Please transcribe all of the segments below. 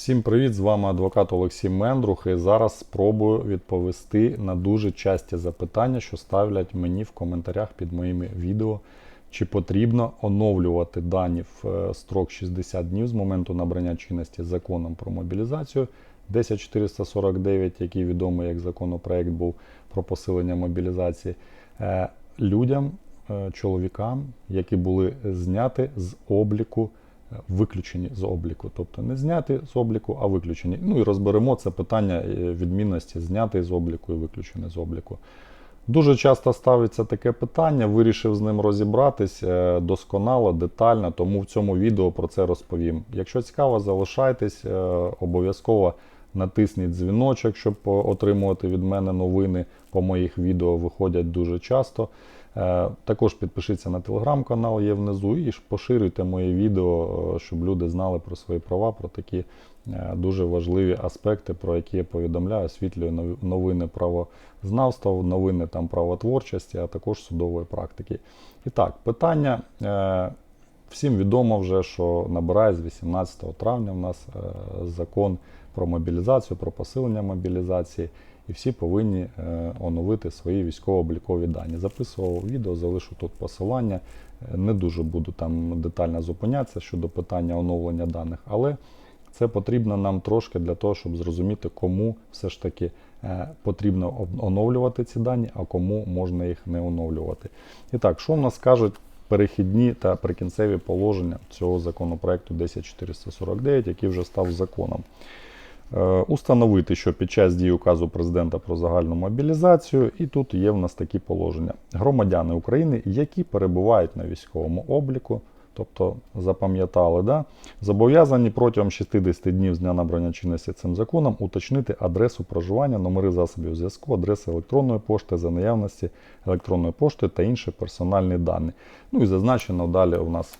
Всім привіт! З вами адвокат Олексій Мендрух. І зараз спробую відповісти на дуже часті запитання, що ставлять мені в коментарях під моїми відео. Чи потрібно оновлювати дані в е, строк 60 днів з моменту набрання чинності законом про мобілізацію 10449, який відомий як законопроект був про посилення мобілізації, е, людям, е, чоловікам, які були зняті з обліку виключені з обліку, тобто не зняти з обліку, а виключені. Ну і розберемо це питання е, відмінності зняти з обліку і виключені з обліку. Дуже часто ставиться таке питання, вирішив з ним розібратись е, досконало, детально, тому в цьому відео про це розповім. Якщо цікаво, залишайтесь, е, обов'язково натисніть дзвіночок, щоб отримувати від мене новини по моїх відео, виходять дуже часто. Е, Також підпишіться на телеграм-канал, є внизу, і поширюйте мої відео, е, щоб люди знали про свої права, про такі е, дуже важливі аспекти, про які я повідомляю, освітлюю новини правознавства, новини там правотворчості, а також судової практики. І так, питання. Всім відомо вже, що набирає з 18 травня у нас закон про мобілізацію, про посилення мобілізації, і всі повинні е, оновити свої військово-облікові дані. Записував відео, залишу тут посилання. Е, Не дуже буду там детально зупинятися щодо питання оновлення даних, але це потрібно нам трошки для того, щоб зрозуміти, кому все ж таки е, потрібно оновлювати ці дані, а кому можна їх не оновлювати. І так, що в нас кажуть перехідні та прикінцеві положення цього законопроекту 10449, який вже став законом. Е, Установити, що під час дії указу президента про загальну мобілізацію, і тут є в нас такі положення. Громадяни України, які перебувають на військовому обліку, тобто запам'ятали, да, зобов'язані протягом 60 днів з дня набрання чинності цим законом уточнити адресу проживання, номери засобів зв'язку, адреси електронної пошти за наявності електронної пошти та інші персональні дані. Ну і зазначено далі у нас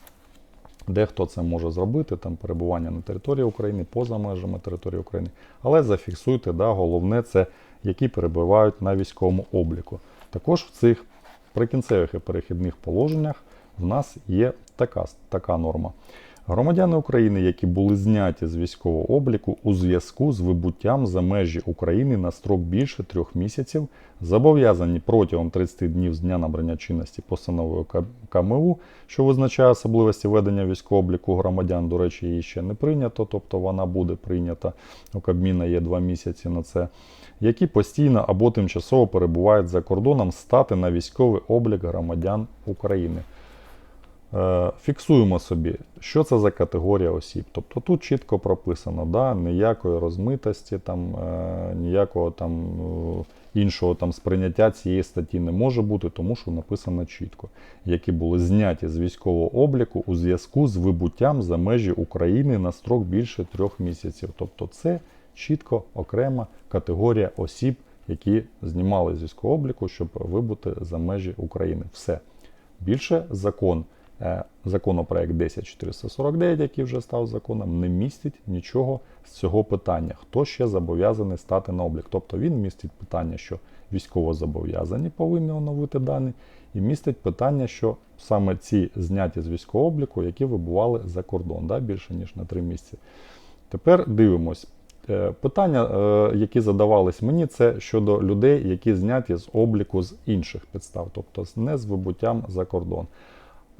Дехто це може зробити, там перебування на території України, поза межами території України. Але зафіксуйте, да, головне це які перебувають на військовому обліку. Також в цих прикінцевих і перехідних положеннях в нас є така, така норма. Громадяни України, які були зняті з військового обліку у зв'язку з вибуттям за межі України на строк більше трьох місяців, зобов'язані протягом 30 днів з дня набрання чинності постановою КМУ, що визначає особливості ведення військового обліку громадян. До речі, її ще не прийнято, тобто вона буде прийнята. У Кабміна є два місяці на це. Які постійно або тимчасово перебувають за кордоном, стати на військовий облік громадян України. Е, Фіксуємо собі, що це за категорія осіб. Тобто тут чітко прописано, да, ніякої розмитості, там, е, ніякого там, е, іншого там, сприйняття цієї статті не може бути, тому що написано чітко, які були зняті з військового обліку у зв'язку з вибуттям за межі України на строк більше трьох місяців. Тобто це чітко окрема категорія осіб, які знімали з військового обліку, щоб вибути за межі України. Все. Більше закон, законопроект 10449, який вже став законом, не містить нічого з цього питання. Хто ще зобов'язаний стати на облік? Тобто він містить питання, що військовозобов'язані повинні оновити дані, і містить питання, що саме ці зняті з військового обліку, які вибували за кордон, да, більше ніж на три місяці. Тепер дивимось. Е, Питання, е, які задавались мені, це щодо людей, які зняті з обліку з інших підстав, тобто не з вибуттям за кордон.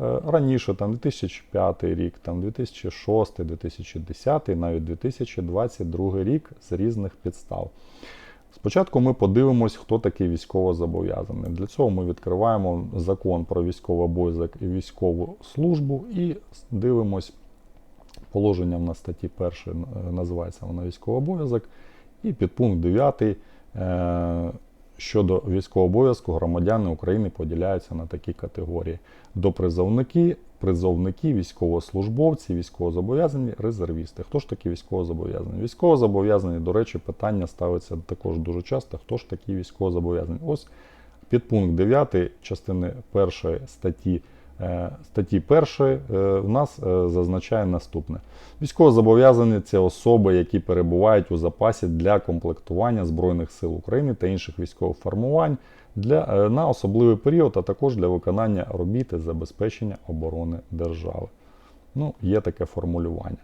Е, Раніше, там 2005 рік, там 2006, 2010, навіть 2022 рік з різних підстав. Спочатку ми подивимось, хто такий військовозобов'язаний. Для цього ми відкриваємо закон про військовий обов'язок і військову службу і дивимось положення в нас статті 1 називається вона військовий обов'язок, і підпункт 9 е, щодо військового обов'язку громадяни України поділяються на такі категорії: допризовники, призовники, військовослужбовці, військовозобов'язані, резервісти. Хто ж такі військовозобов'язані? Військовозобов'язані, до речі, питання ставиться також дуже часто. Хто ж такі військовозобов'язані? Ось підпункт 9 частини 1 статті статті 1 в нас е, зазначає наступне: військовозобов'язані це особи, які перебувають у запасі для комплектування Збройних сил України та інших військових формувань для, е, на особливий період, а також для виконання робіт забезпечення оборони держави. Ну, є таке формулювання.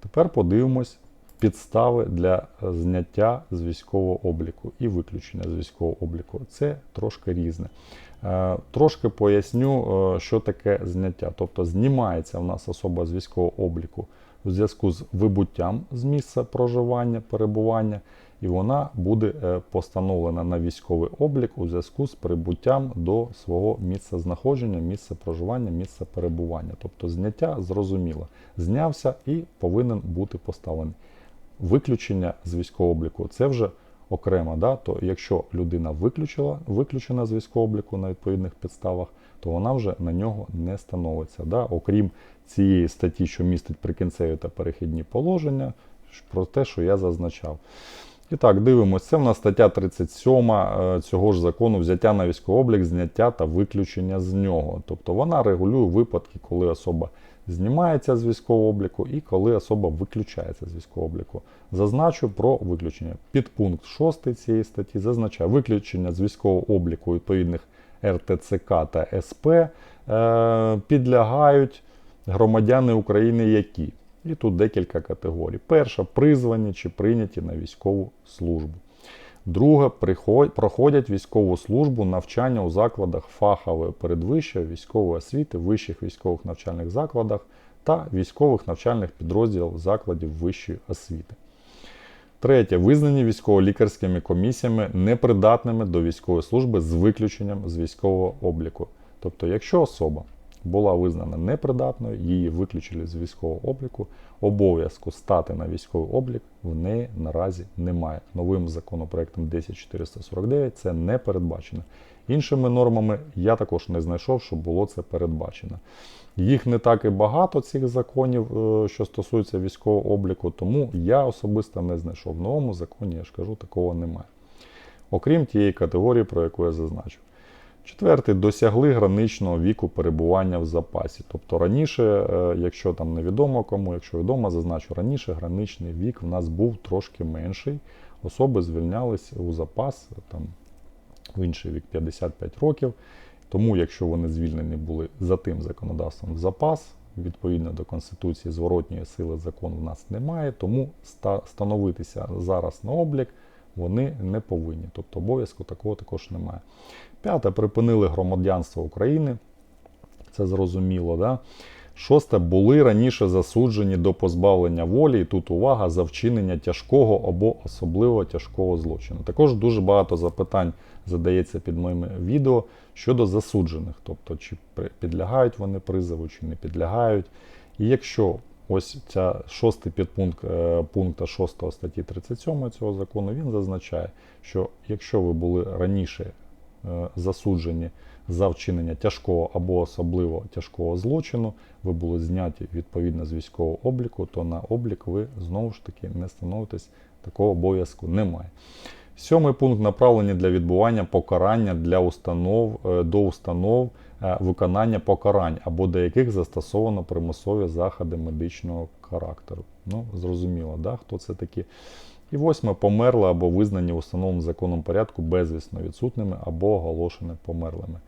Тепер подивимось підстави для е, зняття з військового обліку і виключення з військового обліку. Це трошки різне. Е, Трошки поясню, е, що таке зняття. Тобто знімається в нас особа з військового обліку у зв'язку з вибуттям з місця проживання, перебування, і вона буде постановлена на військовий облік у зв'язку з прибуттям до свого місця знаходження, місця проживання, місця перебування. Тобто зняття зрозуміло. Знявся і повинен бути поставлений. Виключення з військового обліку це вже окремо. Да? То якщо людина виключила, виключена з військового обліку на відповідних підставах, то вона вже на нього не становиться. Да? Окрім цієї статті, що містить прикінцеві та перехідні положення, про те, що я зазначав. І так, дивимося, це в нас стаття 37 е, цього ж закону взяття на військовий облік, зняття та виключення з нього. Тобто вона регулює випадки, коли особа знімається з військового обліку і коли особа виключається з військового обліку. Зазначу про виключення. Підпункт 6 цієї статті зазначає виключення з військового обліку відповідних РТЦК та СП е, підлягають громадяни України, які. І тут декілька категорій. Перша призвані чи прийняті на військову службу. Друге, проходять військову службу навчання у закладах фахової передвищої військової освіти, вищих військових навчальних закладах та військових навчальних підрозділів закладів вищої освіти. Третє. Визнані військово-лікарськими комісіями непридатними до військової служби з виключенням з військового обліку. Тобто, якщо особа була визнана непридатною, її виключили з військового обліку. Обов'язку стати на військовий облік в неї наразі немає. Новим законопроектом 10449 це не передбачено. Іншими нормами я також не знайшов, щоб було це передбачено. Їх не так і багато, цих законів, е, що стосуються військового обліку, тому я особисто не знайшов. В новому законі, я ж кажу, такого немає. Окрім тієї категорії, про яку я зазначив. Четвертий досягли граничного віку перебування в запасі. Тобто раніше, е, якщо там невідомо кому, якщо відомо, зазначу, раніше граничний вік в нас був трошки менший. Особи звільнялись у запас там, в інший вік 55 років. Тому, якщо вони звільнені були за тим законодавством в запас, відповідно до Конституції, зворотньої сили закону в нас немає, тому становитися зараз на облік вони не повинні. Тобто обов'язку такого також немає. П'яте припинили громадянство України. Це зрозуміло. Да? Шосте були раніше засуджені до позбавлення волі, і тут увага за вчинення тяжкого або особливо тяжкого злочину. Також дуже багато запитань задається під моїми відео щодо засуджених, тобто чи підлягають вони призову, чи не підлягають. І якщо ось ця шостий підпункт е, пункта 6 статті 37 цього закону, він зазначає, що якщо ви були раніше засуджені за вчинення тяжкого або особливо тяжкого злочину, ви були зняті відповідно з військового обліку, то на облік ви знову ж таки не становитесь, такого обов'язку немає. Сьомий пункт направлені для відбування покарання для установ е, до установ е, виконання покарань або до яких застосовано примусові заходи медичного характеру. Ну, зрозуміло, да, хто це такі. І восьме померли або визнані в установленому законом порядку безвісно відсутними або оголошені померлими.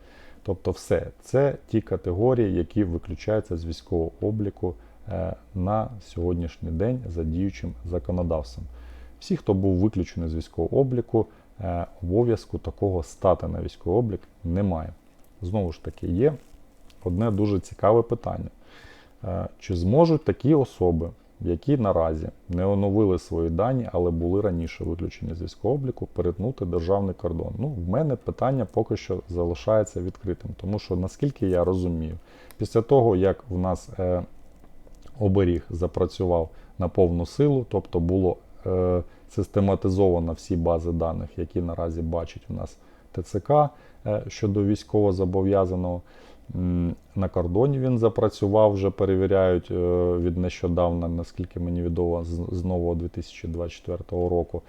Тобто, все це ті категорії, які виключаються з військового обліку е, на сьогоднішній день за діючим законодавством. Всі, хто був виключений з військового обліку, е, обов'язку такого стати на військовий облік немає. Знову ж таки, є одне дуже цікаве питання: е, чи зможуть такі особи? Які наразі не оновили свої дані, але були раніше виключені з військового обліку, перетнути державний кордон. Ну, в мене питання поки що залишається відкритим, тому що наскільки я розумію, після того, як в нас е, оберіг запрацював на повну силу, тобто було е, систематизовано всі бази даних, які наразі бачить в нас ТЦК е, щодо військовозобов'язаного. На кордоні він запрацював, вже перевіряють е, від нещодавна, наскільки мені відомо, з нового 2024 року.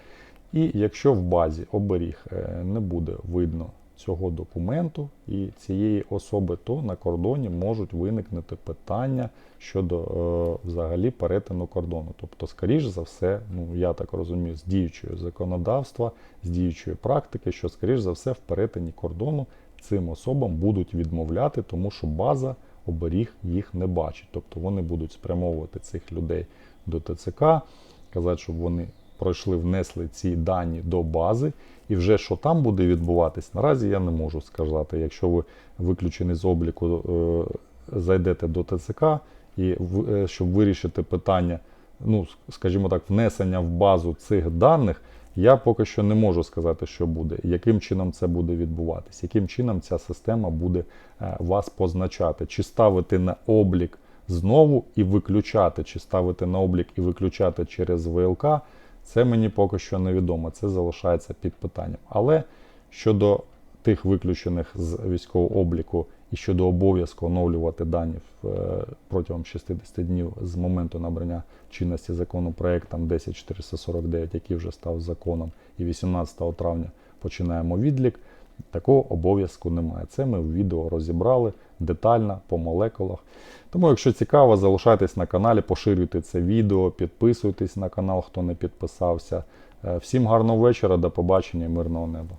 І якщо в базі оберіг е, не буде видно цього документу і цієї особи, то на кордоні можуть виникнути питання щодо е, взагалі перетину кордону. Тобто, скоріш за все, ну я так розумію, з діючого законодавства, з діючої практики, що скоріш за все в перетині кордону цим особам будуть відмовляти, тому що база оберіг їх не бачить. Тобто вони будуть спрямовувати цих людей до ТЦК, казати, щоб вони пройшли, внесли ці дані до бази. І вже що там буде відбуватись, наразі я не можу сказати. Якщо ви виключені з обліку, е, зайдете до ТЦК і е, щоб вирішити питання, ну скажімо так, внесення в базу цих даних, я поки що не можу сказати, що буде, яким чином це буде відбуватись, яким чином ця система буде е, вас позначати, чи ставити на облік знову і виключати, чи ставити на облік і виключати через ВЛК. Це мені поки що невідомо, це залишається під питанням. Але щодо тих виключених з військового обліку і щодо обов'язку оновлювати дані е, протягом 60 днів з моменту набрання чинності закону проектом 10449, який вже став законом, і 18 травня починаємо відлік. Такого обов'язку немає. Це ми в відео розібрали детально по молекулах. Тому, якщо цікаво, залишайтесь на каналі, поширюйте це відео, підписуйтесь на канал, хто не підписався. Е, Всім гарного вечора, до побачення мирного неба.